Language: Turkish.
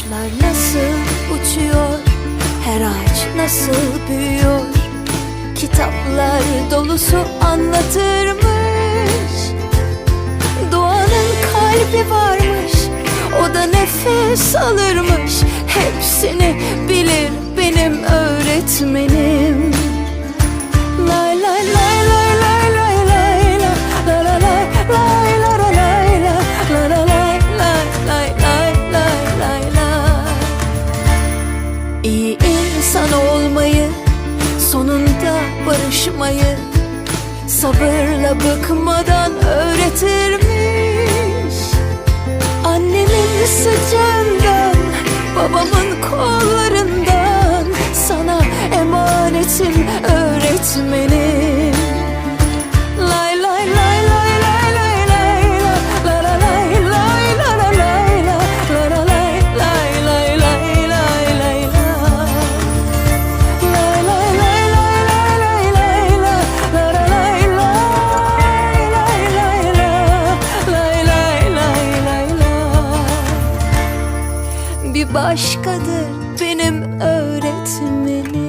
Kuşlar nasıl uçuyor? Her ağaç nasıl büyüyor? Kitaplar dolusu anlatırmış. Doğanın kalbi varmış. O da nefes alırmış. Hepsini bilir benim öğretmenim barışmayı sabırla bıkmadan öğretirmiş. Annemin sıcağından babamın kollarından sana emanetim öğretmenim bir başkadır benim öğretmenim.